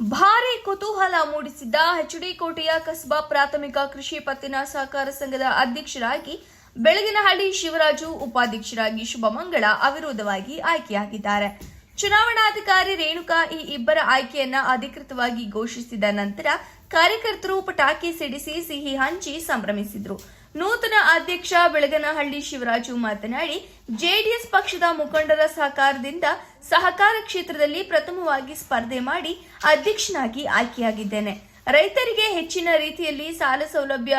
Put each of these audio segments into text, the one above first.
ಭಾರಿ ಕುತೂಹಲ ಮೂಡಿಸಿದ್ದ ಹೆಚ್ಡಿ ಕೋಟೆಯ ಕಸ್ಬಾ ಪ್ರಾಥಮಿಕ ಕೃಷಿ ಪತ್ತಿನ ಸಹಕಾರ ಸಂಘದ ಅಧ್ಯಕ್ಷರಾಗಿ ಬೆಳಗಿನಹಳ್ಳಿ ಶಿವರಾಜು, ಉಪಾಧ್ಯಕ್ಷರಾಗಿ ಶುಭಮಂಗಳ ಅವಿರೋಧವಾಗಿ ಆಯ್ಕೆಯಾಗಿದ್ದಾರೆ. ಚುನಾವಣಾಧಿಕಾರಿ ರೇಣುಕಾ ಈ ಇಬ್ಬರ ಆಯ್ಕೆಯನ್ನ ಅಧಿಕೃತವಾಗಿ ಘೋಷಿಸಿದ ನಂತರ ಕಾರ್ಯಕರ್ತರು ಪಟಾಕಿ ಸಿಡಿಸಿ ಸಿಹಿ ಹಂಚಿ ಸಂಭ್ರಮಿಸಿದ್ರು. ನೂತನ ಅಧ್ಯಕ್ಷ ಬೆಳಗನಹಳ್ಳಿ ಶಿವರಾಜು ಮಾತನಾಡಿ, ಜೆಡಿಎಸ್ ಪಕ್ಷದ ಮುಖಂಡರ ಸಹಕಾರದಿಂದ ಸಹಕಾರ ಕ್ಷೇತ್ರದಲ್ಲಿ ಪ್ರಥಮವಾಗಿ ಸ್ಪರ್ಧೆ ಮಾಡಿ ಅಧ್ಯಕ್ಷನಾಗಿ ಆಯ್ಕೆಯಾಗಿದ್ದೇನೆ. ರೈತರಿಗೆ ಹೆಚ್ಚಿನ ರೀತಿಯಲ್ಲಿ ಸಾಲ ಸೌಲಭ್ಯ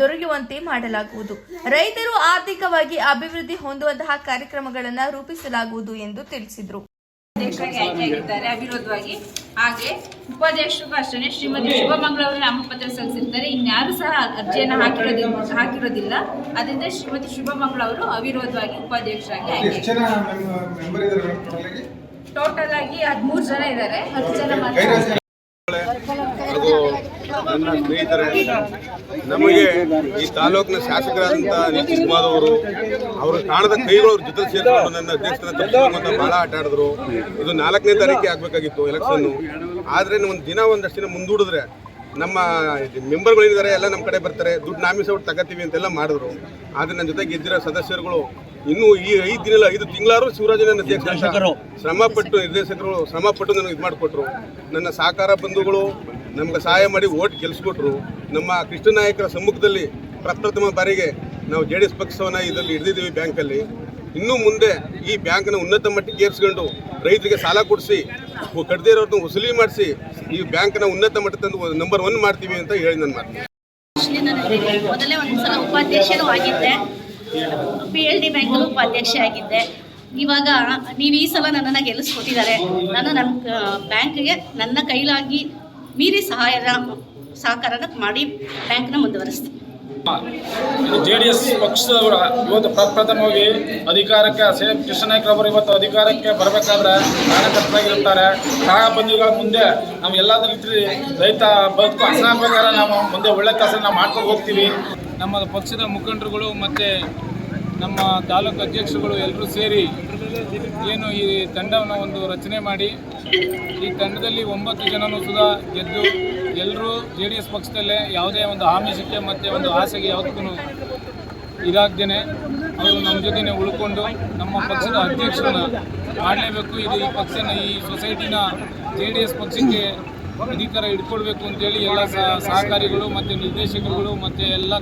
ದೊರೆಯುವಂತೆ ಮಾಡಲಾಗುವುದು. ರೈತರು ಆರ್ಥಿಕವಾಗಿ ಅಭಿವೃದ್ಧಿ ಹೊಂದುವಂತಹ ಕಾರ್ಯಕ್ರಮಗಳನ್ನು ರೂಪಿಸಲಾಗುವುದು ಎಂದು ತಿಳಿಸಿದರು. ಹಾಗೆ ಉಪಾಧ್ಯಕ್ಷರು ಅಷ್ಟೇ ಶ್ರೀಮತಿ ಶುಭಮಂಗಳ ಅವರು ನಾಮಪತ್ರ ಸಲ್ಲಿಸಿರ್ತಾರೆ. ಇನ್ಯಾರು ಸಹ ಅರ್ಜಿಯನ್ನು ಹಾಕಿರೋದಿಲ್ಲ ಹಾಕಿರೋದಿಲ್ಲ. ಅದರಿಂದ ಶ್ರೀಮತಿ ಶುಭಮಂಗಳ ಅವರು ಅವಿರೋಧವಾಗಿ ಉಪಾಧ್ಯಕ್ಷರಾಗಿ ಆಯ್ಕೆ ಟೋಟಲ್ ಆಗಿ ಹದಿಮೂರು ಜನ ಇದ್ದಾರೆ. ಹತ್ತು ಜನ ಮಾತ್ರ. ನನ್ನ ಸ್ನೇಹಿತರೇ ನಮಗೆ ಈ ತಾಲೂಕಿನ ಶಾಸಕರಾದಂಥ ನಿತೀಶ್ ಕುಮಾರ್ ಅವರು ಅವರು ಕಾಣದ ಕೈಗಳು ಅವ್ರ ಜೊತೆ ಸೇರಿಕೊಂಡು ನನ್ನ ಅಧ್ಯಕ್ಷರ ತಪ್ಪಿಸ್ಕೊಂಡು ಬಹಳ ಆಟ ಆಡಿದ್ರು. ಇದು ನಾಲ್ಕನೇ ತಾರೀಕಿಗೆ ಆಗಬೇಕಾಗಿತ್ತು ಎಲೆಕ್ಷನ್ನು. ಆದರೆ ಒಂದು ದಿನ ಒಂದಷ್ಟು ದಿನ ಮುಂದೂಡಿದ್ರೆ ನಮ್ಮ ಮೆಂಬರ್ಗಳಿದ್ದಾರೆ ಎಲ್ಲ ನಮ್ಮ ಕಡೆ ಬರ್ತಾರೆ ದುಡ್ಡು ನಾಮಿಸಿ ಅವ್ರು ತಗೋತೀವಿ ಅಂತೆಲ್ಲ ಮಾಡಿದ್ರು. ಆದರೆ ನನ್ನ ಜೊತೆ ಗೆದ್ದಿರೋ ಸದಸ್ಯರುಗಳು ಇನ್ನೂ ಈ ಐದು ದಿನ ಐದು ತಿಂಗಳಾರು ಶಿವರಾಜನ ಅಧ್ಯಕ್ಷ ಶ್ರಮಪಟ್ಟು ನಿರ್ದೇಶಕರು. ಶ್ರಮಪಟ್ಟು ನನಗೆ ಇದು ಮಾಡಿಕೊಟ್ರು. ನನ್ನ ಸಹಕಾರ ಬಂಧುಗಳು ನಮ್ಗೆ ಸಹಾಯ ಮಾಡಿ ಓಟ್ ಗೆಲ್ಲಿಸ್ಕೊಟ್ರು ನಮ್ಮ ಕೃಷ್ಣ ನಾಯಕರ ಸಮ್ಮುಖದಲ್ಲಿ ಪ್ರಪ್ರಥಮ ಬಾರಿಗೆ ನಾವು ಜೆ ಡಿ ಎಸ್ ಪಕ್ಷವನ್ನು ಇದರಲ್ಲಿ ಹಿಡಿದಿದ್ದೀವಿ ಬ್ಯಾಂಕಲ್ಲಿ. ಇನ್ನೂ ಮುಂದೆ ಈ ಬ್ಯಾಂಕ್ನ ಉನ್ನತ ಮಟ್ಟಕ್ಕೆ ಏರಿಸ್ಕೊಂಡು ರೈತರಿಗೆ ಸಾಲ ಕೊಡಿಸಿ ಕಡದೇ ಇರೋರ್ನ ವಸೂಲಿ ಮಾಡಿಸಿ ಈ ಬ್ಯಾಂಕ್ನ ಉನ್ನತ ಮಟ್ಟ ತಂದು ನಂಬರ್ ಒನ್ ಮಾಡ್ತೀವಿ ಅಂತ ಹೇಳಿ ನನ್ನ ಮಾತು ಮೊದಲೇ ಒಂದ್ಸಲ ಆಗಿದ್ದೆ. ಪಿ ಎಲ್ ಡಿ ಆಗಿದ್ದೆ. ಇವಾಗ ನೀವು ಈ ಸಲ ನನ್ನನ್ನು ಗೆಲ್ಲಿಸ್ಕೊಟ್ಟಿದ್ದಾರೆ ನಾನು ನಮ್ಮ ಬ್ಯಾಂಕ್ಗೆ ನನ್ನ ಕೈಲಾಗಿ ಮೀರಿ ಸಹಾಯ ಸಹಕಾರ ಮಾಡಿ ಬ್ಯಾಂಕ್ನ ಮುಂದುವರಿಸ್ತೀನಿ ಇದು ಜೆ ಡಿ ಎಸ್ ಪಕ್ಷದವರ ಇವತ್ತು ಪ್ರಪ್ರಥಮವಾಗಿ ಅಧಿಕಾರಕ್ಕೆ ಸಿ ಎಂ ಅವರು ಇವತ್ತು ಅಧಿಕಾರಕ್ಕೆ ಬರಬೇಕಾದ್ರೆ ಕಾರ್ಯಕರ್ತರಾಗಿರ್ತಾರೆ ಸಹ ಬಂಧುಗಳ ಮುಂದೆ ನಾವು ಎಲ್ಲ ರೀತಿ ರೈತ ಬದುಕು ಪ್ರಕಾರ ನಾವು ಮುಂದೆ ಒಳ್ಳೆ ಕೆಲಸ ನಾವು ಮಾಡ್ಕೊಂಡು ಹೋಗ್ತೀವಿ. ನಮ್ಮ ಪಕ್ಷದ ಮುಖಂಡರುಗಳು ಮತ್ತು ನಮ್ಮ ತಾಲೂಕು ಅಧ್ಯಕ್ಷರುಗಳು ಎಲ್ಲರೂ ಸೇರಿ ಏನು ಈ ತಂಡವನ್ನು ಒಂದು ರಚನೆ ಮಾಡಿ ಈ ತಂಡದಲ್ಲಿ ಒಂಬತ್ತು ಜನನೂ ಸುಧಾ ಗೆದ್ದು ಎಲ್ಲರೂ ಜೆ ಡಿ ಎಸ್ ಪಕ್ಷದಲ್ಲೇ ಯಾವುದೇ ಒಂದು ಆಮಿಷಕ್ಕೆ ಮತ್ತು ಒಂದು ಆಸೆಗೆ ಯಾವುದಕ್ಕೂ ಇದಾಗ್ದೇನೆ ಅವರು ನಮ್ಮ ಜೊತೆನೆ ಉಳ್ಕೊಂಡು ನಮ್ಮ ಪಕ್ಷದ ಅಧ್ಯಕ್ಷರನ್ನ ಮಾಡಲೇಬೇಕು. ಇದು ಈ ಪಕ್ಷನ ಈ ಸೊಸೈಟಿನ ಜೆ ಡಿ ಎಸ್ ಪಕ್ಷಕ್ಕೆ ಅಧಿಕಾರ ಇಟ್ಕೊಳ್ಬೇಕು ಅಂತೇಳಿ ಎಲ್ಲ ಸಹಕಾರಿಗಳು ಮತ್ತು ನಿರ್ದೇಶಕರುಗಳು ಮತ್ತು ಎಲ್ಲ